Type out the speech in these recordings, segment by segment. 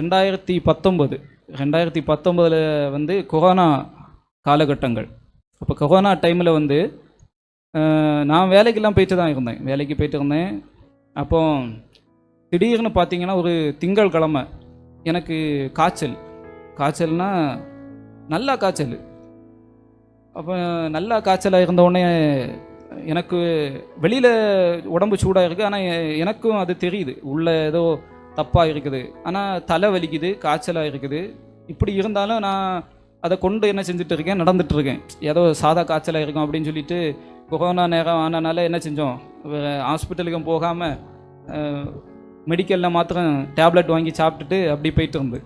ரெண்டாயிரத்தி பத்தொம்பது ரெண்டாயிரத்தி பத்தொம்பதில் வந்து கொரோனா காலகட்டங்கள். அப்போ கொரோனா டைமில் வந்து நான் வேலைக்கெல்லாம் போயிட்டு தான் இருந்தேன். வேலைக்கு போயிட்டு இருந்தேன். அப்போ திடீர்னு பார்த்தீங்கன்னா ஒரு திங்கள் கிழமை எனக்கு காய்ச்சல். காய்ச்சல்னா நல்லா காய்ச்சல். அப்போ நல்லா காய்ச்சலாக இருந்த உடனே எனக்கு வெளியில் உடம்பு சூடாக இருக்குது ஆனால் எனக்கும் அது தெரியுது. உள்ள ஏதோ தப்பாக இருக்குது. ஆனால் தலை வலிக்குது காய்ச்சலாக இருக்குது. இப்படி இருந்தாலும் நான் அதை கொண்டு என்ன செஞ்சுட்டு இருக்கேன்? நடந்துட்டு இருக்கேன். ஏதோ சாதா காய்ச்சலாக இருக்கும் அப்படின்னு சொல்லிட்டு கொரோனா நேரம் ஆனனால என்ன செஞ்சோம்? ஹாஸ்பிட்டலுக்கும் போகாமல் மெடிக்கலில் மாத்திரம் டேப்லெட் வாங்கி சாப்பிட்டுட்டு அப்படி போயிட்டு இருந்து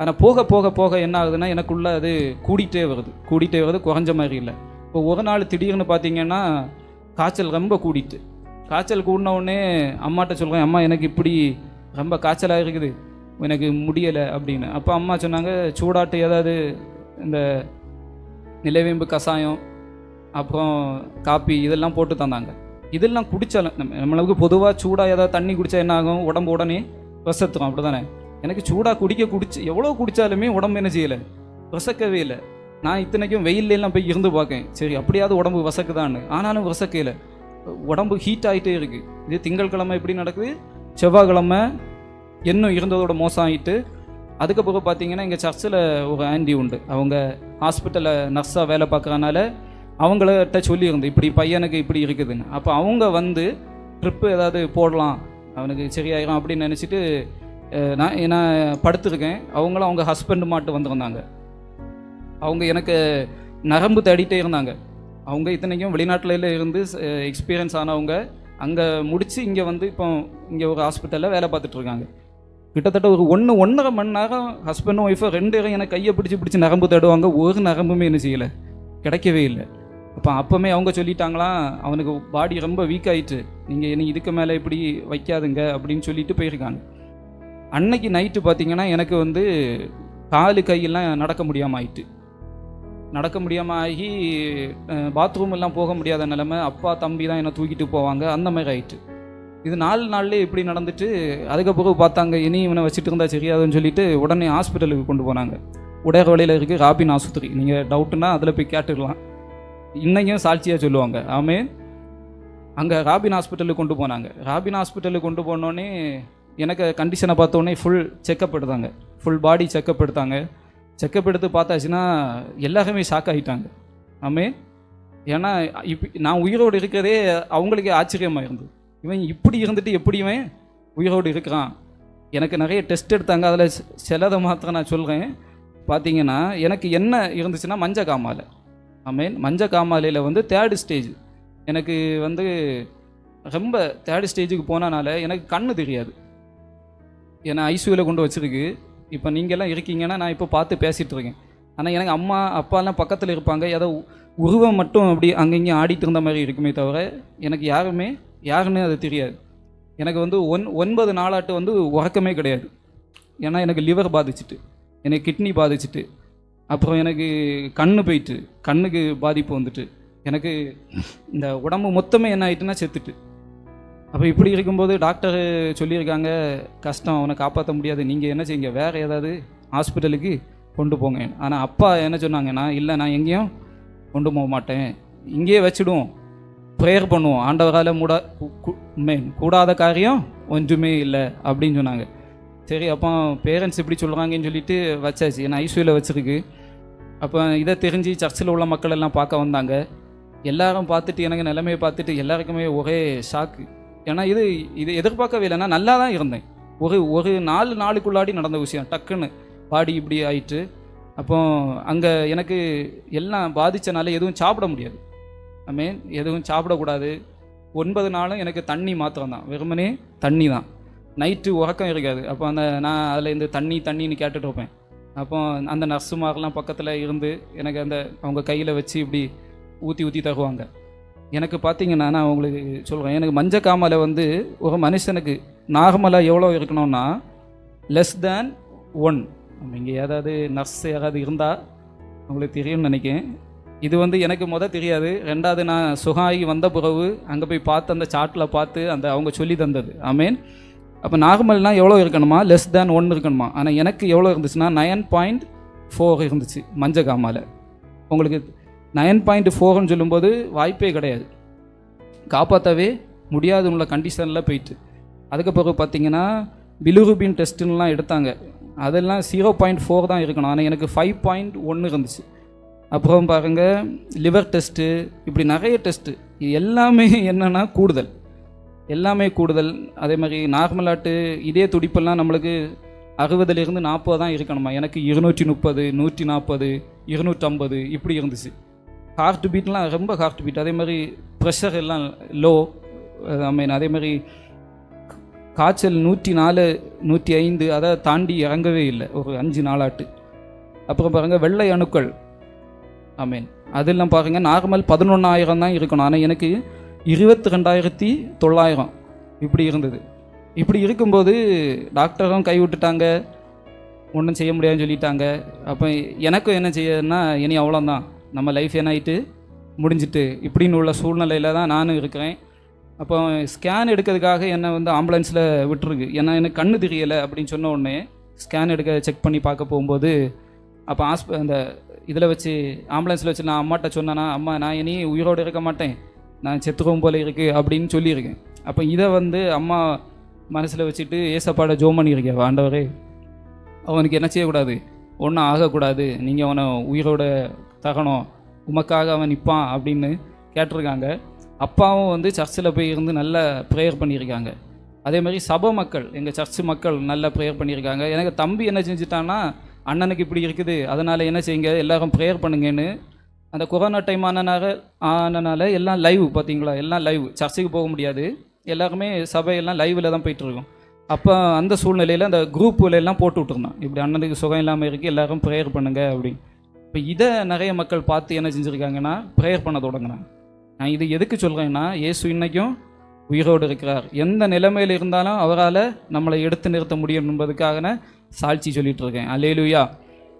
ஆனால் போக போக போக என்ன ஆகுதுன்னா எனக்குள்ளே அது கூடிட்டே வருது. கூடிட்டே வருது குறைஞ்ச மாதிரி இல்லை. இப்போ ஒரு நாள் திடீர்னு பார்த்தீங்கன்னா காய்ச்சல் ரொம்ப கூடிட்டு. காய்ச்சல் கூடின உடனே அம்மாட்ட சொல்கிறேன் அம்மா எனக்கு இப்படி ரொம்ப காய்ச்சலாக இருக்குது. எனக்கு முடியலை அப்படின்னு. அப்போ அம்மா சொன்னாங்க சூடாட்டு ஏதாவது இந்த நிலவேம்பு கஷாயம் அப்புறம் காப்பி இதெல்லாம் போட்டு தந்தாங்க. இதெல்லாம் குடித்தாலும் நம்ம நம்மளுக்கு பொதுவாக சூடாக ஏதாவது தண்ணி குடித்தா என்ன ஆகும்? உடம்பு உடனே விசத்துரும் அப்படி தானே எனக்கு சூடாக குடிக்க குடிச்சு எவ்வளோ குடித்தாலுமே உடம்பு என்ன செய்யலை? விசக்கவே இல்லை. நான் இத்தனைக்கும் வெயில்ல போய் இருந்து பார்க்கேன் சரி அப்படியாவது உடம்பு வசக்குதான்னு. ஆனாலும் விசக்கையில் உடம்பு ஹீட் ஆகிட்டே இருக்குது இது திங்கட்கிழமை எப்படி நடக்குது? செவ்வாய்க்கிழமை இன்னும் இருந்ததோட மோசம் ஆகிட்டு அதுக்கப்புறம் பார்த்தீங்கன்னா எங்கள் சர்ச்சில் ஒரு ஆண்டி உண்டு. அவங்க ஹாஸ்பிட்டலில் நர்ஸாக வேலை பார்க்குறனால அவங்கள்ட்ட சொல்லியிருந்து இப்படி பையனுக்கு இப்படி இருக்குதுன்னு. அப்போ அவங்க வந்து ட்ரிப்பு ஏதாவது போடலாம் அவனுக்கு சரியாயிரும் அப்படின்னு நினச்சிட்டு நான் நான் படுத்துருக்கேன். அவங்களும் அவங்க ஹஸ்பண்டு மாட்டு வந்திருந்தாங்க. அவங்க எனக்கு நரம்பு தேடிட்டே இருந்தாங்க. அவங்க இத்தனைக்கும் வெளிநாட்டில இருந்து எக்ஸ்பீரியன்ஸ் ஆனவங்க. அங்கே முடித்து இங்கே வந்து இப்போ இங்கே ஒரு ஹாஸ்பிட்டலில் வேலை பார்த்துட்ருக்காங்க கிட்டத்தட்ட ஒரு ஒன்று ஒன்றரை மணி நேரம் ஹஸ்பண்டும் ஒய்ஃபும் ரெண்டு பேரும் எனக்கு கையை பிடிச்சி பிடிச்சி நரம்பு தேடுவாங்க. ஒரு நரம்புமே என்ன செய்யலை. கிடைக்கவே இல்லை. அப்போ அப்போமே அவங்க சொல்லிட்டாங்களாம் அவனுக்கு பாடி ரொம்ப வீக் ஆயிட்டு நீங்கள் இனி இதுக்கு மேலே இப்படி வைக்காதுங்க அப்படின்னு சொல்லிட்டு போயிருக்காங்க. அன்னைக்கு நைட்டு பார்த்தீங்கன்னா எனக்கு வந்து காலு கையெல்லாம் நடக்க முடியாமல் ஆயிட்டு. நடக்க முடியாமல் ஆகி பாத்ரூம் எல்லாம் போக முடியாத நிலைமை அப்பா தம்பி தான் என்னை தூக்கிட்டு போவாங்க. அந்த மாதிரி ஆயிட்டு. இது நாலு நாள்லேயே இப்படி நடந்துட்டு அதுக்கப்புறம் பார்த்தாங்க இனி இவனை வச்சுட்டு இருந்தால் சரியாதுன்னு சொல்லிட்டு உடனே ஹாஸ்பிட்டலுக்கு கொண்டு போனாங்க. உடையர் வழியில் இருக்குது ராபின் ஆஸ்பத்திரி. நீங்கள் டவுட்டுன்னா அதில் போய் கேட்டுக்கலாம். இன்னைக்கும் சாட்சியாக சொல்லுவாங்க. ஆமே அங்கே ராபின் ஹாஸ்பிட்டலுக்கு கொண்டு போனாங்க. ராபின் ஹாஸ்பிட்டலுக்கு கொண்டு போனோடனே எனக்கு கண்டிஷனை பார்த்தோன்னே ஃபுல் செக்கப் எடுத்தாங்க. ஃபுல் பாடி செக்கப் எடுத்தாங்க. செக்கப் எடுத்து பார்த்தாச்சுன்னா எல்லாருமே ஷாக் ஆகிட்டாங்க. ஆமே ஏன்னா இப்போ நான் உயிரோடு இருக்கிறதே அவங்களுக்கே ஆச்சரியமாக இருந்தது. இவன் இப்படி இருந்துட்டு எப்படி இவன் உயிரோடு இருக்கிறான்? எனக்கு நிறைய டெஸ்ட் எடுத்தாங்க. அதில் சிலதை மாத்திரம் நான் சொல்கிறேன் பார்த்தீங்கன்னா எனக்கு என்ன இருந்துச்சுன்னா மஞ்ச காமாலை. ஆமேன் மஞ்ச காமாலையில் வந்து தேர்டு ஸ்டேஜ் எனக்கு வந்து ரொம்ப தேர்டு ஸ்டேஜுக்கு போனனால எனக்கு கண்ணு தெரியாது. ஏன்னா ஐசியூவில் கொண்டு வச்சிருக்கு. இப்போ நீங்கள்லாம் இருக்கீங்கன்னா நான் இப்போ பார்த்து பேசிகிட்டு இருக்கேன். ஆனால் எனக்கு அம்மா அப்பாலாம் பக்கத்தில் இருப்பாங்க. ஏதோ உருவம் மட்டும் அப்படி அங்கங்கே ஆடிட்டு இருந்த மாதிரி இருக்குமே தவிர எனக்கு யாருமே யாருன்னு அது தெரியாது. எனக்கு வந்து ஒன் ஒன்பது நாளாட்டு வந்து உறக்கமே கிடையாது. ஏன்னா எனக்கு லிவர் பாதிச்சிட்டு எனக்கு கிட்னி பாதிச்சிட்டு அப்புறம் எனக்கு கண்ணு போயிட்டு கண்ணுக்கு பாதிப்பு வந்துட்டு எனக்கு இந்த உடம்பு மொத்தமே என்ன ஆயிட்டுன்னா செத்துட்டு. அப்போ இப்படி இருக்கும்போது டாக்டர் சொல்லியிருக்காங்க கஷ்டம் அவனை காப்பாற்ற முடியாது. நீங்கள் என்ன செய்யுங்க? வேறு ஏதாவது ஹாஸ்பிட்டலுக்கு கொண்டு போங்க. ஆனால் அப்பா என்ன சொன்னாங்கன்னா இல்லை நான் எங்கேயும் கொண்டு போக மாட்டேன். இங்கேயே வச்சிடுவோம். ப்ரேயர் பண்ணுவோம். ஆண்டவரால் மூடா கூடாத காரியம் ஒன்றுமே இல்லை. அப்படின்னு சொன்னாங்க. சரி அப்போ பேரண்ட்ஸ் இப்படி சொல்கிறாங்கன்னு சொல்லிட்டு வச்சாச்சு. ஏன்னா ஐசியூவில் வச்சுருக்கு. அப்போ இதை தெரிஞ்சு சர்ச்சில் உள்ள மக்கள் எல்லாம் பார்க்க வந்தாங்க. எல்லாரும் பார்த்துட்டு எனக்கு நிலைமையை பார்த்துட்டு எல்லாருக்குமே ஒரே ஷாக்கு ஏன்னா இது இது எதிர்பார்க்கவே இல்லைன்னா நல்லா தான் இருந்தேன். ஒரு ஒரு நாலு நாளுக்குள்ளாடி நடந்த விஷயம். டக்குன்னு பாடி இப்படி ஆயிட்டு அப்போ அங்கே எனக்கு எல்லாம் பாதித்தனால எதுவும் சாப்பிட முடியாது. ஐ மீன் எதுவும் சாப்பிடக்கூடாது. ஒன்பது நாளும் எனக்கு தண்ணி மாத்திரம் தான் வெறுமனே தண்ணி தான் நைட்டு உறக்கம் இருக்காது. அப்போ அந்த நான் அதில் இந்த தண்ணி தண்ணின்னு கேட்டுட்டு இருப்பேன் அப்போ அந்த நர்ஸுமாரெலாம் பக்கத்தில் இருந்து எனக்கு அந்த அவங்க கையில் வச்சு இப்படி ஊற்றி ஊற்றி தருவாங்க. எனக்கு பார்த்தீங்கன்னா நான் உங்களுக்கு சொல்கிறேன் எனக்கு மஞ்ச காமலை வந்து ஒரு மனுஷனுக்கு நார்மலாக எவ்வளோ இருக்கணும்னா லெஸ் தேன் ஒன் இங்கே ஏதாவது நர்ஸ் யாராவது இருந்தால் உங்களுக்கு தெரியும்னு நினைக்கிறேன். இது வந்து எனக்கு முத தெரியாது. ரெண்டாவது நான் சுகாகி வந்த பிறகு அங்கே போய் பார்த்து அந்த சாட்டில் பார்த்து அந்த அவங்க சொல்லி தந்தது. ஆமேன் அப்போ நார்மல்னால் எவ்வளோ இருக்கணுமா? லெஸ் தேன் ஒன் இருக்கணுமா? ஆனால் எனக்கு எவ்வளோ இருந்துச்சுன்னா நயன் பாயிண்ட் ஃபோர் இருந்துச்சு மஞ்ச காமால உங்களுக்கு நயன் பாயிண்ட் ஃபோர்னு சொல்லும்போது வாய்ப்பே கிடையாது. காப்பாற்றவே முடியாது உள்ள கண்டிஷனில் போயிட்டு. அதுக்கப்புறம் பார்த்தீங்கன்னா பிலுருபின் டெஸ்ட்டுலாம் எடுத்தாங்க. அதெல்லாம் ஜீரோ பாயிண்ட் ஃபோர் தான் இருக்கணும். ஆனால் எனக்கு ஃபைவ் பாயிண்ட் ஒன்று இருந்துச்சு. அப்புறம் பாருங்கள் லிவர் டெஸ்ட்டு இப்படி நிறைய டெஸ்ட்டு எல்லாமே என்னென்னா கூடுதல். எல்லாமே கூடுதல். அதே மாதிரி நார்மலாட்டு இதே துடிப்பெல்லாம் நம்மளுக்கு அறுபதுலேருந்து நாற்பது தான் இருக்கணுமா? எனக்கு இருநூற்றி முப்பது நூற்றி நாற்பது இருநூற்றம்பது இப்படி இருந்துச்சு. ஹார்ட் பீட்லாம் ரொம்ப ஹார்ட் பீட் அதே மாதிரி ப்ரெஷர் எல்லாம் லோ ஐ மீன் அதே மாதிரி காய்ச்சல் நூற்றி நாலு நூற்றி ஐந்து அதை தாண்டி இறங்கவே இல்லை. ஒரு அஞ்சு நாளாட்டு அப்புறம் பாருங்கள் வெள்ளை அணுக்கள். ஐ மீன் அதெல்லாம் பாருங்கள் நார்மல் பதினொன்றாயிரம் தான் இருக்கணும். ஆனால் எனக்கு இருபத்தி ரெண்டாயிரத்தி தொள்ளாயிரம் இப்படி இருந்தது. இப்படி இருக்கும்போது டாக்டரும் கைவிட்டுட்டாங்க ஒன்றும் செய்ய முடியாதுன்னு சொல்லிட்டாங்க. அப்போ எனக்கும் என்ன செய்யணும்னா இனி அவ்வளோதான் நம்ம லைஃப் என்ன ஆயிட்டு முடிஞ்சிட்டு. இப்படின்னு உள்ள சூழ்நிலையில் தான் நானும் இருக்கிறேன். அப்போ ஸ்கேன் எடுக்கிறதுக்காக என்னை வந்து ஆம்புலன்ஸில் விட்டுருக்கு. ஏன்னா எனக்கு கண்ணு தெரியலை அப்படின்னு சொன்ன உடனே ஸ்கேன் எடுக்க செக் பண்ணி பார்க்க போகும்போது அப்போ ஹாஸ்ப அந்த இதில் வச்சு ஆம்புலன்ஸில் வச்சு நான் அம்மாட்ட சொன்னேன்னா அம்மா நான் இனி உயிரோடு இருக்க மாட்டேன். நான் செத்துக்கவும் போல இருக்குது அப்படின்னு சொல்லியிருக்கேன். அப்போ இதை வந்து அம்மா மனசில் வச்சுட்டு ஏசப்பாட ஜோம் பண்ணியிருக்கேன். ஆண்டவரே அவனுக்கு என்ன செய்யக்கூடாது? ஒன்றும் ஆகக்கூடாது. நீங்கள் அவனை உயிரோட தகனம் உமக்காக அவன் நிற்பான் அப்படின்னு கேட்டிருக்காங்க. அப்பாவும் வந்து சர்ச்சில் போய் இருந்து நல்ல ப்ரேயர் பண்ணியிருக்காங்க. அதே மாதிரி சபை மக்கள் எங்கள் சர்ச்சு மக்கள் நல்ல ப்ரேயர் பண்ணியிருக்காங்க. எனக்கு தம்பி என்ன செஞ்சுட்டான்னா அண்ணனுக்கு இப்படி இருக்குது அதனால் என்ன செய்யுங்க எல்லோரும் ப்ரேயர் பண்ணுங்கன்னு. அந்த கொரோனா டைம் ஆனனாக ஆனனால எல்லாம் லைவ் பார்த்தீங்களா? எல்லாம் லைவ் சர்ச்சுக்கு போக முடியாது. எல்லாருமே சபையெல்லாம் லைவில் தான் போயிட்டுருக்கோம். அப்போ அந்த சூழ்நிலையில் அந்த குரூப்புல எல்லாம் போட்டு விட்டுருந்தான். இப்படி அண்ணனுக்கு சுகம் இல்லாமல் இருக்குது எல்லோரும் ப்ரேயர் பண்ணுங்க அப்படின்னு. இப்போ இதை நிறைய மக்கள் பார்த்து என்ன செஞ்சுருக்காங்கன்னா ப்ரேயர் பண்ண தொடங்கினாங்க நான் இது எதுக்கு சொல்கிறேன்னா இயேசு இன்றைக்கும் உயிரோடு இருக்கிறார். எந்த நிலைமையில் இருந்தாலும் அவரால் நம்மளை எடுத்து நிறுத்த முடியும் என்பதுக்காக சாட்சி சொல்லிகிட்டு இருக்கேன். அல்லேலுயா.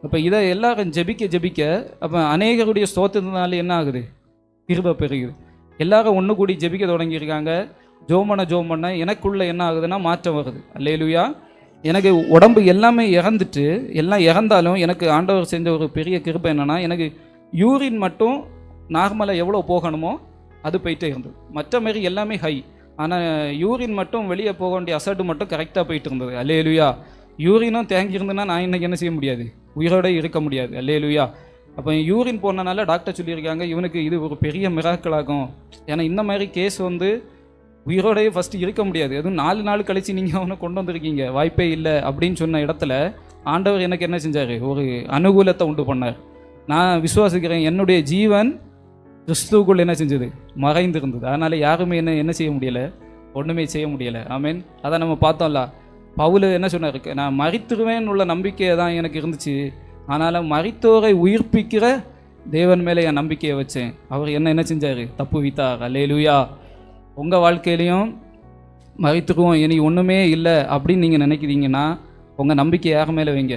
அப்போ இதை எல்லாரும் ஜெபிக்க ஜெபிக்க அப்போ அநேகருடைய ஸ்தோத்திரத்தினால என்ன ஆகுது? கிருப பெருகுது. எல்லாரும் ஒன்று கூடி ஜெபிக்க தொடங்கியிருக்காங்க. ஜோமன ஜோமன எனக்குள்ளே என்ன ஆகுதுன்னா மாற்றம் வருது. அல்லேலுயா. எனக்கு உடம்பு எல்லாமே இறந்துட்டு எல்லாம் இறந்தாலும் எனக்கு ஆண்டவர் செஞ்ச ஒரு பெரிய கிருப்பை என்னென்னா எனக்கு யூரின் மட்டும் நார்மலாக எவ்வளோ போகணுமோ அது போயிட்டே இருந்தது. மற்ற மாரி எல்லாமே ஹை ஆனால் யூரின் மட்டும் வெளியே போக வேண்டிய அசட்டு மட்டும் கரெக்டாக போயிட்டு இருந்தது. அல்லேலுயா யூரினும் தேங்கி நான் இன்றைக்கி என்ன செய்ய முடியாது? உயிரோடு இருக்க முடியாது. அல்லேலுயா அப்போ யூரின் போனனால டாக்டர் சொல்லியிருக்காங்க இவனுக்கு இது ஒரு பெரிய மிராக்கள் ஆகும். ஏன்னா இந்த மாதிரி கேஸ் வந்து உயிரோடையே ஃபஸ்ட்டு இருக்க முடியாது. அதுவும் நாலு நாள் கழிச்சு நீங்கள் அவனை கொண்டு வந்திருக்கீங்க. வாய்ப்பே இல்லை அப்படின்னு சொன்ன இடத்துல ஆண்டவர் எனக்கு என்ன செஞ்சார்? ஒரு அனுகூலத்தை உண்டு பண்ணார். நான் விசுவாசிக்கிறேன் என்னுடைய ஜீவன் கிறிஸ்துவுக்குள் என்ன செஞ்சது? மறைந்திருந்தது. அதனால் யாருமே என்ன என்ன செய்ய முடியலை? ஒன்றுமே செய்ய முடியலை. ஆமீன். அதை நம்ம பார்த்தோம்ல. பவுல் என்ன சொன்னார்? நான் மறித்துருவேன் உள்ள நம்பிக்கை தான் எனக்கு இருந்துச்சு. ஆனால் மறித்தோரை உயிர்ப்பிக்கிற தேவன் மேலே என் நம்பிக்கையை வச்சேன். அவர் என்ன என்ன செஞ்சார்? தப்பு வைத்தார் அல்லேலுயா. உங்கள் வாழ்க்கையிலையும் மறைத்துக்குவோம் இனி ஒன்றுமே இல்லை அப்படின்னு நீங்கள் நினைக்கிறீங்கன்னா உங்கள் நம்பிக்கை யார் மேலே வைங்க?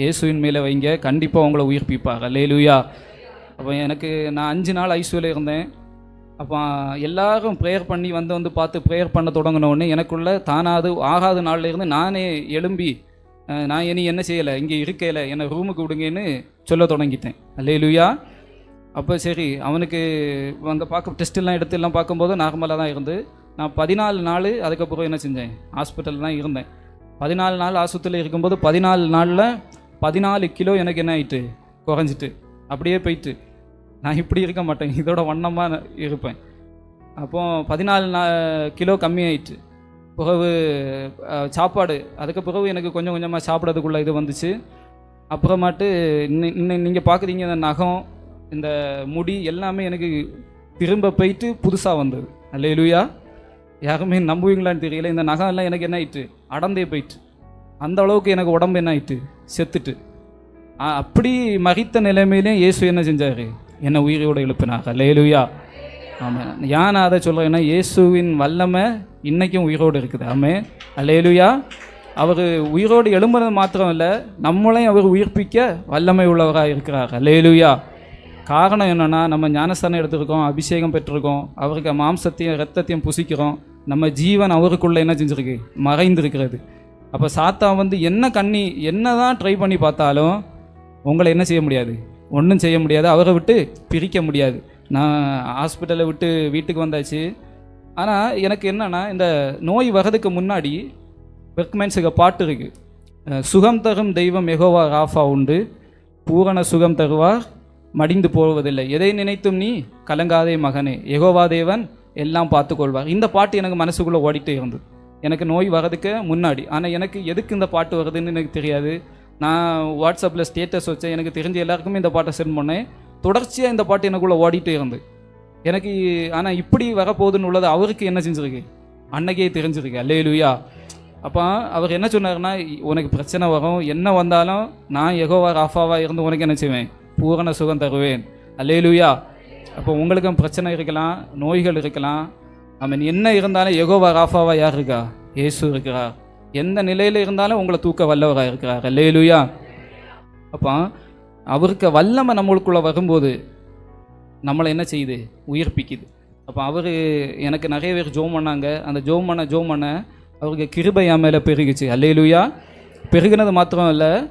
இயேசுவின் மேலே வைங்க. கண்டிப்பாக உங்களை உயிர்ப்பிப்பாங்க லேலுயா அப்போ எனக்கு நான் அஞ்சு நாள் ஐசியூவில் இருந்தேன். அப்போ எல்லாரும் ப்ரேயர் பண்ணி வந்து வந்து பார்த்து ப்ரேயர் பண்ண தொடங்கின எனக்குள்ளே எனக்குள்ள தானாது ஆகாத நாளில் இருந்து நானே எழும்பி நான் இனி என்ன செய்யலை? இங்கே இருக்கையில் என்னை ரூமுக்கு விடுங்கன்னு சொல்ல தொடங்கிட்டேன். லேலுயா அப்போ சரி அவனுக்கு அந்த பார்க்க டெஸ்ட் எல்லாம் எடுத்து எல்லாம் பார்க்கும்போது நார்மலாக தான் இருந்து. நான் பதினாலு நாள் அதுக்கப்புறம் என்ன செஞ்சேன்? ஹாஸ்பிட்டலில் தான் இருந்தேன். பதினாலு நாள் ஆஸ்பத்திரியில் இருக்கும்போது பதினாலு நாளில் பதினாலு கிலோ எனக்கு என்ன ஆயிட்டு? குறைஞ்சிட்டு. அப்படியே போயிட்டு. நான் இப்படி இருக்க மாட்டேன். இதோட வண்ணமாக இருப்பேன். அப்போ பதினாலு நா கிலோ கம்மியாயிட்டு. பிறகு சாப்பாடு. அதுக்கு பிறகு எனக்கு கொஞ்சம் கொஞ்சமாக சாப்பிட்றதுக்குள்ள இது வந்துச்சு. அப்புறமாட்டு இன்னும் நீங்கள் பார்க்குறீங்க இந்த நகம் இந்த முடி எல்லாமே எனக்கு திரும்ப போயிட்டு புதுசாக வந்தது. அல்லேலூயா. யாருமே நம்புவீங்களான்னு தெரியல. இந்த நகம் எல்லாம் எனக்கு என்ன ஆயிட்டு? அடந்தே போயிட்டு. அந்த அளவுக்கு எனக்கு உடம்பு என்ன ஆயிட்டு? செத்துட்டு. அப்படி மகித்த நிலைமையிலையும் இயேசு என்ன செஞ்சார்? என்னை உயிரோடு எழுப்பினார். லேலுயா ஆமாம் ஏன் நான் அதை சொல்கிறேன்னா இயேசுவின் வல்லமை இன்றைக்கும் உயிரோடு இருக்குது. ஆமே அல்லேலூயா. அவர் உயிரோடு எழும்புறது மாத்திரம் இல்லை நம்மளையும் அவர் உயிர்ப்பிக்க வல்லமை உள்ளவராக இருக்கிறார் லேலுயா காரணம் என்னென்னா நம்ம ஞானஸ்தானம் எடுத்திருக்கோம் அபிஷேகம் பெற்றிருக்கோம் அவருக்கு மாம்சத்தையும் ரத்தத்தையும் புசிக்கிறோம். நம்ம ஜீவன் அவருக்குள்ளே என்ன செஞ்சுருக்கு? மறைந்திருக்கிறது. அப்போ சாத்தா வந்து என்ன கண்ணி என்ன தான் ட்ரை பண்ணி பார்த்தாலும் உங்களை என்ன செய்ய முடியாது? ஒன்றும் செய்ய முடியாது. அவரை விட்டு பிரிக்க முடியாது. நான் ஹாஸ்பிட்டலை விட்டு வீட்டுக்கு வந்தாச்சு. ஆனால் எனக்கு என்னென்னா இந்த நோய் வர்றதுக்கு முன்னாடி பெர்க்மென்ஸுக்கு பாட்டு இருக்குது சுகம் தரும் தெய்வம் மெகோவா ராஃபா உண்டு. பூரண சுகம் தருவார். மடிந்து போவதில்லை. எதை நினைத்தும் நீ கலங்காதே மகனே. எகோவா தேவன் எல்லாம் பார்த்துக்கொள்வார். இந்த பாட்டு எனக்கு மனசுக்குள்ளே ஓடிட்டே இருந்தது. எனக்கு நோய் வர்றதுக்கு முன்னாடி. ஆனால் எனக்கு எதுக்கு இந்த பாட்டு வருதுன்னு எனக்கு தெரியாது. நான் வாட்ஸ்அப்பில் ஸ்டேட்டஸ் வச்சேன். எனக்கு தெரிஞ்ச எல்லாருக்குமே இந்த பாட்டை சென்ட் பண்ணேன். தொடர்ச்சியாக இந்த பாட்டு எனக்குள்ளே ஓடிட்டே இருந்து. எனக்கு ஆனால் இப்படி வரப்போகுதுன்னு உள்ளது அவருக்கு என்ன செஞ்சிருக்கு? அன்னைக்கே தெரிஞ்சிருக்கு. அல்லேலுயா. அப்போ அவர் என்ன சொன்னார்னா உனக்கு பிரச்சனை வரும். என்ன வந்தாலும் நான் எகோவா ராஃபாவாக இருந்து உனக்கு என்ன செய்வேன்? பூரண சுகம் தருவேன். அல்லேலுயா. அப்போ உங்களுக்கும் பிரச்சனை இருக்கலாம் நோய்கள் இருக்கலாம். அவன் என்ன இருந்தாலும் எகோவா ராஃபாவா யார் இருக்கா? இயேசு இருக்கிறார். எந்த நிலையில் இருந்தாலும் உங்களை தூக்க வல்லவராக இருக்கிறார். அல்லேலுயா. அப்போ அவருக்கு வல்லமை நம்மளுக்குள்ளே வரும்போது நம்மளை என்ன செய்யுது? உயிர்ப்பிக்குது. அப்போ அவர் எனக்கு நிறைய பேர் ஜோம் பண்ணாங்க. அந்த ஜோம் பண்ண ஜோம் பண்ண அவருக்கு கிருபை என் மேலே பெருகுச்சு. அல்லேலுயா. பெருகினது மாத்திரம் இல்லை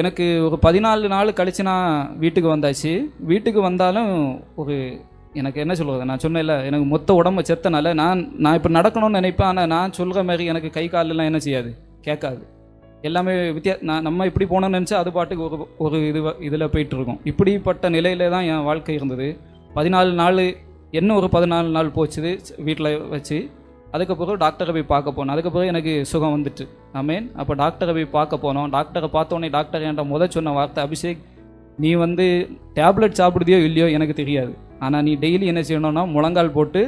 எனக்கு ஒரு பதினாலு நாள் கழிச்சு நான் வீட்டுக்கு வந்தாச்சு. வீட்டுக்கு வந்தாலும் ஒரு எனக்கு என்ன சொல்கிறது நான் சொன்னேன்ல எனக்கு மொத்த உடம்பு செத்தனால நான் நான் இப்போ நடக்கணும்னு நினைப்பேன். ஆனால் நான் சொல்கிற மாதிரி எனக்கு கை காலெல்லாம் என்ன செய்யாது? கேட்காது. எல்லாமே வித்தியா நான் நம்ம இப்படி போனோம்னு நினச்சா அது பாட்டுக்கு ஒரு ஒரு இது இதில் போயிட்டுருக்கோம். இப்படிப்பட்ட நிலையில தான் என் வாழ்க்கை இருந்தது. பதினாலு நாள் என்ன ஒரு பதினாலு நாள் போச்சுது வீட்டில் வச்சு. அதுக்கப்புறம் டாக்டரை போய் பார்க்க போனேன். அதுக்கப்புறம் எனக்கு சுகம் வந்துட்டு. அமேன் அப்போ டாக்டரை போய் பார்க்க போனோம். டாக்டரை பார்த்தோன்னே டாக்டர் என்கிட்ட முத சொன்ன வார்த்தை அபிஷேக் நீ வந்து டேப்லெட் சாப்பிடுதியோ இல்லையோ எனக்கு தெரியாது. ஆனால் நீ டெய்லி என்ன செய்யணும்னா முழங்கால் போட்டு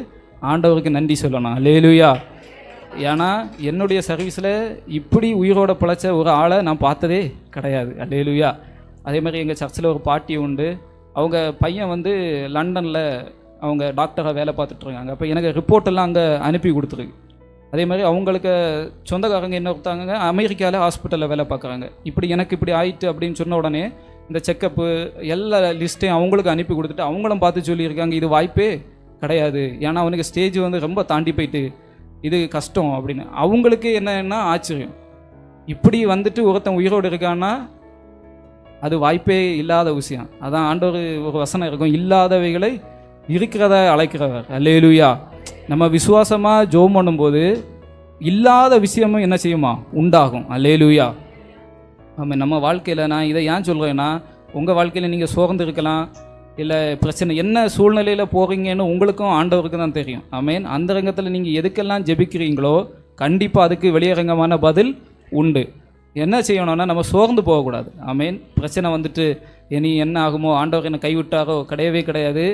ஆண்டவருக்கு நன்றி சொல்லணும். லேலுயா ஏன்னா என்னுடைய சர்வீஸில் இப்படி உயிரோட பிழைச்ச ஒரு ஆளை நான் பார்த்ததே கிடையாது. லேலுயா அதே மாதிரி எங்கள் சர்ச்சில் ஒரு பாட்டி உண்டு. அவங்க பையன் வந்து லண்டனில் அவங்க டாக்டராக வேலை பார்த்துட்ருக்காங்க அப்போ எனக்கு ரிப்போர்ட்டெல்லாம் அங்கே அனுப்பி கொடுத்துருக்கு. அதே மாதிரி அவங்களுக்கு சொந்தக்காரங்க என்ன ஒருத்தாங்க அமெரிக்காவில் ஹாஸ்பிட்டலில் வேலை பார்க்குறாங்க. இப்படி எனக்கு இப்படி ஆயிட்டு அப்படின்னு சொன்ன உடனே இந்த செக்கப்பு எல்லா லிஸ்ட்டையும் அவங்களுக்கு அனுப்பி கொடுத்துட்டு அவங்களும் பார்த்து சொல்லியிருக்காங்க இது வாய்ப்பே கிடையாது. ஏன்னா அவனுக்கு ஸ்டேஜ் வந்து ரொம்ப தாண்டி போயிட்டு இது கஷ்டம் அப்படின்னு. அவங்களுக்கு என்னன்னா ஆச்சரியம். இப்படி வந்துட்டு ஒருத்தன் உயிரோடு இருக்கான்னா அது வாய்ப்பே இல்லாத விஷயம். அதான் ஆண்டவர் ஒரு வசனம் இருக்கும் இல்லாதவைகளை இருக்கிறத அழைக்கிறவர். அல்லேலுயா. நம்ம விசுவாசமாக ஜோம் பண்ணும்போது இல்லாத விஷயமும் என்ன செய்யுமா? உண்டாகும். அல்லேலுயா. ஆமாம் நம்ம வாழ்க்கையில் நான் இதை ஏன் சொல்கிறேன்னா உங்கள் வாழ்க்கையில் நீங்கள் சோர்ந்து இருக்கலாம் இல்லை பிரச்சனை என்ன சூழ்நிலையில் போகிறீங்கன்னு உங்களுக்கும் ஆண்டவருக்கு தான் தெரியும். ஆமேன். அந்த ரங்கத்தில் நீங்கள் எதுக்கெல்லாம் ஜெபிக்கிறீங்களோ கண்டிப்பாக அதுக்கு வெளியரங்கமான பதில் உண்டு. என்ன செய்யணும்னா நம்ம சோர்ந்து போகக்கூடாது. ஆமேன். பிரச்சனை வந்துட்டு இனி என்ன ஆகுமோ ஆண்டவர் என்னை கைவிட்டாரோ கிடையவே கிடையாது.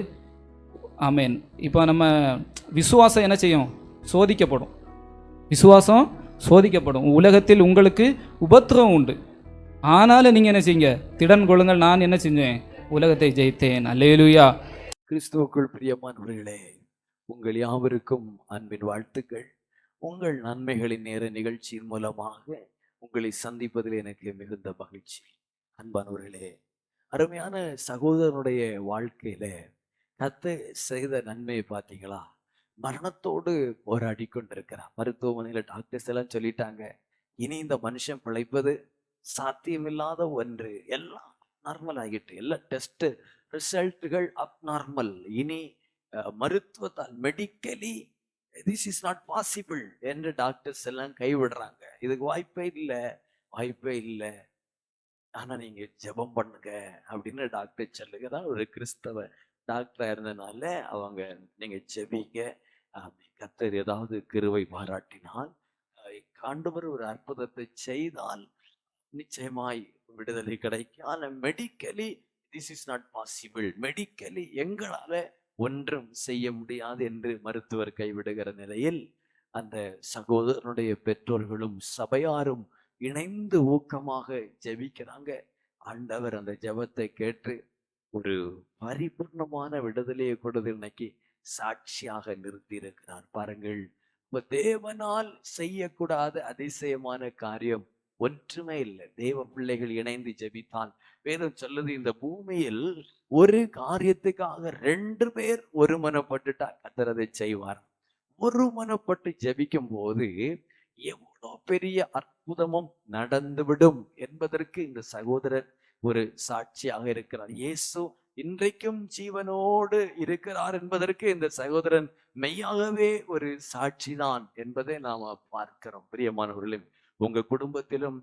ஆமேன். இப்போ நம்ம விசுவாசம் என்ன செய்யும்? சோதிக்கப்படும். விசுவாசம் சோதிக்கப்படும். உலகத்தில் உங்களுக்கு உபத்திரவம் உண்டு. ஆனாலும் நீங்கள் என்ன செய்யுங்க? திடன் கொள்ளுங்கள் நான் என்ன செஞ்சேன்? உலகத்தை ஜெயித்தேன். அல்லேலுயா. கிறிஸ்துவுக்குள் பிரியமானவர்களே உங்கள் யாவருக்கும் அன்பின் வாழ்த்துக்கள். உங்கள் நன்மைகளின் நேர நிகழ்ச்சியின் மூலமாக உங்களை சந்திப்பதில் எனக்கு மிகுந்த மகிழ்ச்சி. அன்பானவர்களே அருமையான சகோதரனுடைய வாழ்க்கையில கத்து செய்த நன்மையை பார்த்தீங்களா? மரணத்தோடு போராடி கொண்டிருக்கிறான் மருத்துவமனையில் டாக்டர்ஸ் எல்லாம் சொல்லிட்டாங்க இனி இந்த மனுஷன் பிழைப்பது சாத்தியமில்லாத ஒன்று. எல்லாம் நார்மல் ஆகிட்டு எல்லா டெஸ்ட் ரிசல்ட்டுகள் அப் நார்மல் இனி மருத்துவத்தால் medically this is not possible என்று டாக்டர்ஸ் எல்லாம் கைவிடுறாங்க. இதுக்கு வாய்ப்பே இல்லை வாய்ப்பே இல்லை. ஆனால் நீங்கள் ஜெபம் பண்ணுங்க அப்படின்னு டாக்டர் சொல்லுகிறார் ஒரு கிறிஸ்தவ டாக்டரா இருந்தனால அவங்க நீங்க ஜெபிங்க. ஆமென். கர்த்தர் ஏதாவது கிருவை பாராட்டினால் ஆண்டவர் ஒரு அற்புதத்தை செய்தால் நிச்சயமாய் விடுதலை கிடைக்கும் ஆனா medically this is not possible medically எங்களால ஒன்றும் செய்ய முடியாது என்று மருத்துவர் கைவிடுகிற நிலையில் அந்த சகோதரனுடைய பெற்றோர்களும் சபையாரும் இணைந்து ஊக்கமாக ஜெபிக்கிறாங்க. ஆண்டவர் அந்த ஜெபத்தை கேட்டு ஒரு பரிபூர்ணமான விடுதலையை கொடுத்து இன்னைக்கு சாட்சியாக நிறுத்தியிருக்கிறார். பாருங்கள் தேவனால் செய்யக்கூடாத அதிசயமான காரியம் ஒன்றுமே இல்லை. தேவ பிள்ளைகள் இணைந்து ஜெபித்தால். வேதம் சொல்லுது இந்த பூமியில் ஒரு காரியத்துக்காக ரெண்டு பேர் ஒருமனப்பட்டுட்டா கத்தர் அதை செய்வார். ஒருமனப்பட்டு ஜெபிக்கும் போது எவ்வளோ பெரிய அற்புதமும் நடந்துவிடும் என்பதற்கு இந்த சகோதரர் ஒரு சாட்சியாக இருக்கிறார். இயேசு இன்றைக்கும் ஜீவனோடு இருக்கிறார் என்பதற்கு இந்த சகோதரன் மெய்யாகவே ஒரு சாட்சிதான் என்பதை நாம பார்க்கிறோம். பிரியமானவர்களே உங்க குடும்பத்திலும்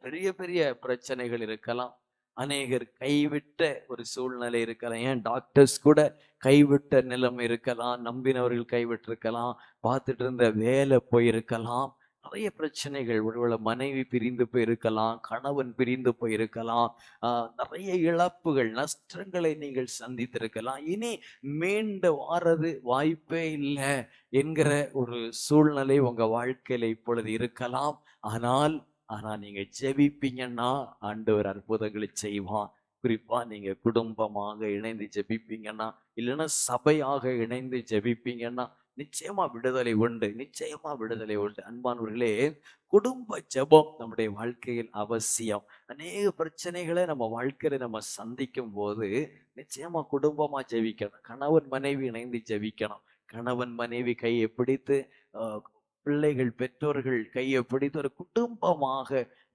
பெரிய பெரிய பிரச்சனைகள் இருக்கலாம். அநேகர் கைவிட்ட ஒரு சூழ்நிலை இருக்கலாம். ஏன்? டாக்டர்ஸ் கூட கைவிட்ட நிலைமை இருக்கலாம். நம்பினவர்கள் கைவிட்டிருக்கலாம். பார்த்துட்டு இருந்த வேலை போயிருக்கலாம். நிறைய பிரச்சனைகள். ஒருவேளை மனைவி பிரிந்து போயிருக்கலாம் கணவன் பிரிந்து போயிருக்கலாம் ஆஹ் நிறைய இழப்புகள் நஷ்டங்களை நீங்கள் சந்தித்திருக்கலாம். இனி மீண்டு வாரது வாய்ப்பே இல்லை என்கிற ஒரு சூழ்நிலை உங்க வாழ்க்கையில இப்பொழுது இருக்கலாம். ஆனால் ஆனா நீங்க ஜெபிப்பீங்கன்னா ஆண்டவர் அற்புதங்களை செய்வான் குறிப்பா நீங்க குடும்பமாக இணைந்து ஜெபிப்பீங்கன்னா இல்லைன்னா சபையாக இணைந்து ஜெபிப்பீங்கன்னா நிச்சயமா விடுதலை உண்டு நிச்சயமா விடுதலை உண்டு. அன்பானவர்களே குடும்ப ஜெபம் நம்முடைய வாழ்க்கையில் அவசியம். அநேக பிரச்சனைகளை நம்ம வாழ்க்கையில நம்ம சந்திக்கும் போது நிச்சயமா குடும்பமா ஜெபிக்கணும். கணவன் மனைவி இணைந்து ஜெபிக்கணும். கணவன் மனைவி கையை பிடித்து பிள்ளைகள் பெற்றோர்கள் கையை பிடித்து ஒரு குடும்பமாக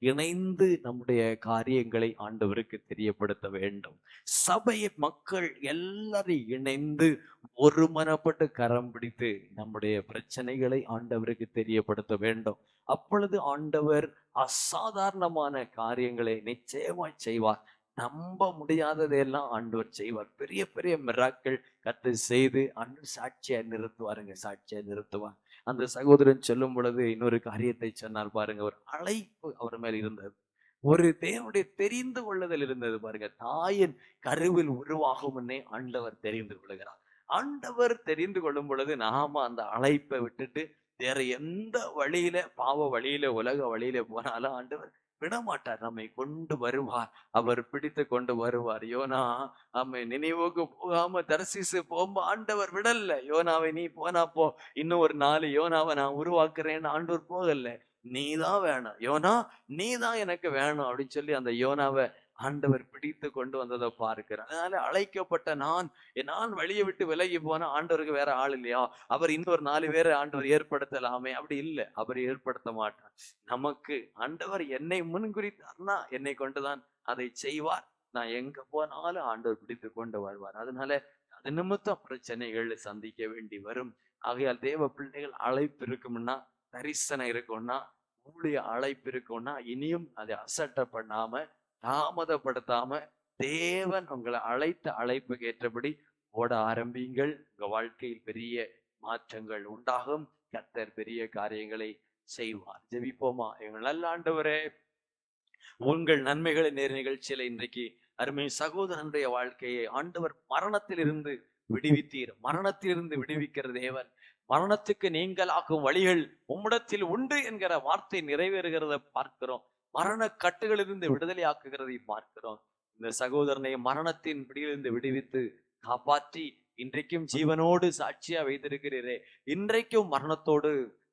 இணைந்து நம்முடைய காரியங்களை ஆண்டவருக்கு தெரியப்படுத்த வேண்டும். சபை மக்கள் எல்லாரும் இணைந்து ஒருமனப்பட்டு கரம் பிடித்து நம்முடைய பிரச்சனைகளை ஆண்டவருக்கு தெரியப்படுத்த வேண்டும். அப்பொழுது ஆண்டவர் அசாதாரணமான காரியங்களை நிச்சயமாய் செய்வார். நம்ப முடியாததையெல்லாம் ஆண்டவர் செய்வார். பெரிய பெரிய மிராக்கள் கத்து செய்து அன்று சாட்சியா நிறுத்துவாருங்க. சாட்சியா நிறுத்துவார். அந்த சகோதரன் சொல்லும் பொழுது இன்னொரு காரியத்தை சொன்னார் பாருங்க ஒரு அழைப்பு அவர் மேல் இருந்தது. ஒரு தேவனுடைய தெரிந்து கொள்ளுதல் இருந்தது பாருங்க. தாயின் கருவில் உருவாகும் முன்னே ஆண்டவர் தெரிந்து கொள்கிறார். ஆண்டவர் தெரிந்து கொள்ளும் பொழுது நாம அந்த அழைப்பை விட்டுட்டு வேற எந்த வழியில பாவ வழியில உலக வழியில போனாலும் ஆண்டவர் விடமாட்டார். நம்மை கொண்டு வருவார். அவர் பிடித்து கொண்டு வருவார். யோனா நம்மை நினைவுக்கு போகாம தரிசிச்சு போகும்போ ஆண்டவர் விடல. யோனாவை நீ போனா போ. இன்னும் ஒரு நாலு யோனாவை நான் உருவாக்குறேன்னு ஆண்டவர் போகல. நீதான் வேணும். யோனா நீதான் எனக்கு வேணும் அப்படின்னு சொல்லி அந்த யோனாவை ஆண்டவர் பிடித்து கொண்டு வந்ததை பார்க்கிறார். அதனால அழைக்கப்பட்ட நான் நான் வழியை விட்டு விலகி போனா ஆண்டவருக்கு வேற ஆள் இல்லையா? அவர் இன்னொரு நாலு பேரை ஆண்டவர் ஏற்படுத்தலாமே? அப்படி இல்லை. அவர் ஏற்படுத்த மாட்டார். நமக்கு ஆண்டவர் என்னை முன்குறித்தார்னா என்னை கொண்டுதான் அதை செய்வார். நான் எங்க போனாலும் ஆண்டவர் பிடித்து கொண்டு வருவார் அதனால அது நிமித்தம் பிரச்சனைகள் சந்திக்க வேண்டி வரும். ஆகையால் தேவ பிள்ளைகள் அழைப்பு இருக்கும்னா தரிசனம் இருக்கும்னா ஊழிய அழைப்பு இருக்கும்னா இனியும் அதை அசட்டை பண்ணாம தாமதப்படுத்தாம தேவன் உங்களை அழைத்த அழைப்புக்கு ஏற்றபடி ஓட ஆரம்பியுங்கள். உங்க வாழ்க்கையில் பெரிய மாற்றங்கள் உண்டாகும். கத்தர் பெரிய காரியங்களை செய்வார். ஜெபிப்போமா? எங்கள் நல்ல ஆண்டவரே உங்கள் நன்மைகளை நேர் நிகழ்ச்சியில இன்றைக்கு அருமை சகோதரனுடைய வாழ்க்கையை ஆண்டவர் மரணத்திலிருந்து விடுவித்தீர். மரணத்திலிருந்து விடுவிக்கிற தேவன் மரணத்துக்கு நீங்களாக்கும் வழிகள் உம்மிடத்தில் உண்டு என்கிற வார்த்தை நிறைவேறுகிறத பார்க்கிறோம். மரண கட்டுகளிலிருந்து விடுதலை ஆக்குகிறதை பார்க்கிறோம். இந்த சகோதரனை மரணத்தின் பிடியிலிருந்து விடுவித்து காப்பாற்றி இன்றைக்கும் ஜீவனோடு சாட்சியா வைத்திருக்கிறீரே. இன்றைக்கும் மரணத்தோடு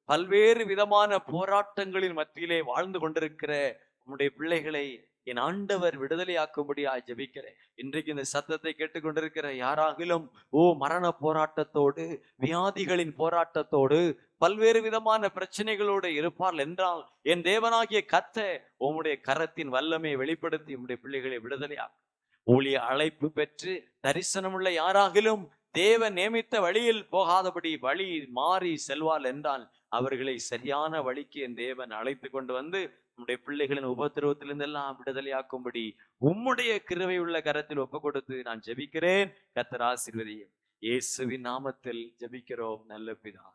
பல்வேறு விதமான போராட்டங்களின் மத்தியிலே வாழ்ந்து கொண்டிருக்கிற உம்முடைய பிள்ளைகளை என் ஆண்டவர் விடுதலையாக்கும்படியா ஜபிக்கிறேன். இன்றைக்கு இந்த சத்தத்தை கேட்டுக்கொண்டிருக்கிற யாராகிலும் ஓ மரண போராட்டத்தோடு வியாதிகளின் போராட்டத்தோடு பல்வேறு விதமான பிரச்சனைகளோடு இருப்பார்கள் என்றால் என் தேவனாகிய கத்த உம்முடைய கரத்தின் வல்லமையை வெளிப்படுத்தி உம்முடைய பிள்ளைகளை விடுதலையாக்கும். ஊழிய அழைப்பு பெற்று தரிசனமுள்ள யாராகிலும் தேவன் நியமித்த வழியில் போகாதபடி வழி மாறி செல்வாள் என்றால் அவர்களை சரியான வழிக்கு என் தேவன் அழைத்து கொண்டு வந்து உம்முடைய பிள்ளைகளின் உபத்திரவத்திலிருந்தெல்லாம் விடுதலையாக்கும்படி உம்முடைய கிருவை உள்ள கரத்தில் ஒப்பு கொடுத்து நான் ஜெபிக்கிறேன். கத்தர் ஆசிர்வதியும். இயேசுவின் நாமத்தில் ஜெபிக்கிறோம் நல்ல பிதா.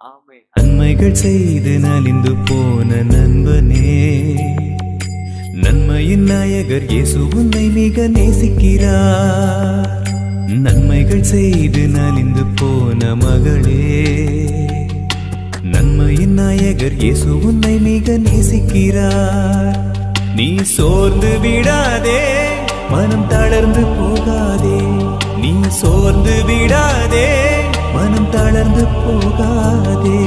ஆமே நன்மைகள் செய்து நலிந்து போன நண்பனே நன்மையின் நாயகர் இயேசு உன்னை மிக நேசிக்கிறார். நன்மைகள் செய்து நலிந்து போன மகளே நாயகர் இயேசு உன்னை மிக நேசிக்கிறார். நீ சோர்ந்து விடாதே மனம் தளர்ந்து போகாதே. நீ சோர்ந்து விடாதே மனம் தளர்ந்து போகாதே.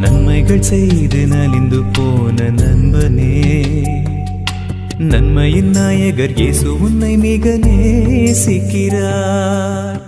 நன்மைகள் செய்து நலிந்து போன நண்பனே. நன்மையின் நாயகர் இயேசு உன்னை மிக நேசிக்கிறார்.